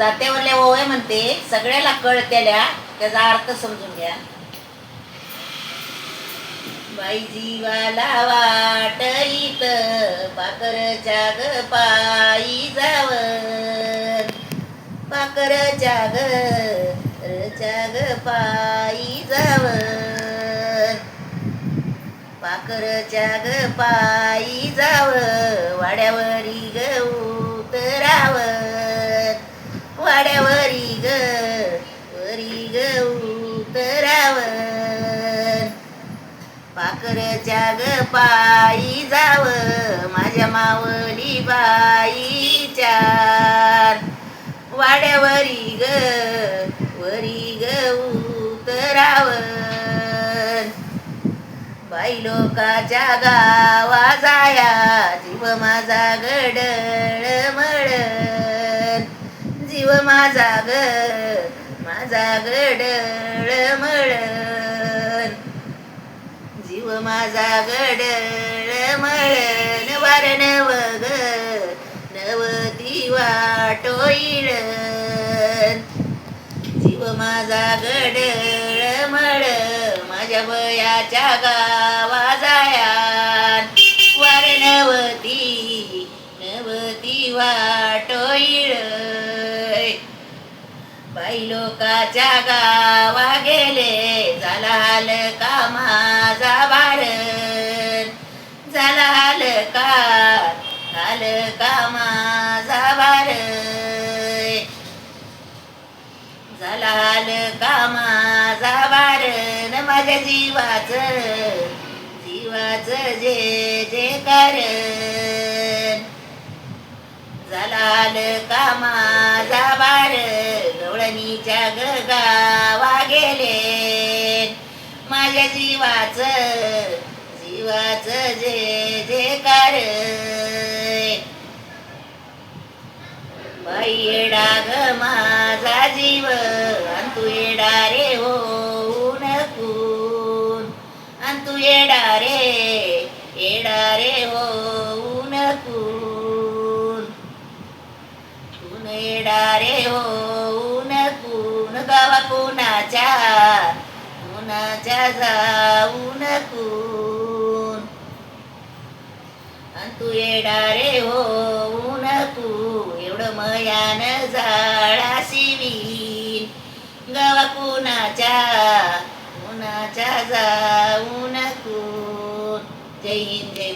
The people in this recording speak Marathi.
जात्यावरल्या ओव्या म्हणते सगळ्याला कळत्याल्या त्याचा अर्थ समजून घ्या. बाई जीवाला वाटईत पाकर जाग पायी जाव. पाकर जाग जाग पायी जाव. पाकर जाग पायी जाव वाड्यावरी ग उतराव. पाकरच्या ग पायी जाव माझ्या मावली बाईच्या वाड्यावरी ग वरी ग उतराव बाई लोकाच्या गावा जाया जीव माझा गडळ मळ जीव माझा ग माझा गडळ मळ माझा गडळ मळण वार नव ग नवती वाटोईळ जीव माझा गडळ मळ माझ्या वयाच्या गावा जाया वार नवती नवती वाटोईळ बाई लोकाच्या गावा गेले झालं का माझा बारण झाला का झालं का माझा बारण झाला का माझा बारण माझ्या जीवाच जीवाच जे जे कारण झाला का माझा बार गवळणीच्या ग जीवाच जीवाच जे जे कार. बाई येडा ग माझा जीव अन तू येडा रे हो नकून अन तू येडा रे येडा रे हो कून तून येडा रे हो कून गावा कून तू येणारे हो ऊन तू. एवढं मयान झाडा शिवीन गवा कुणाच्या कुणाच्या जाऊन तू. जय हिंद जय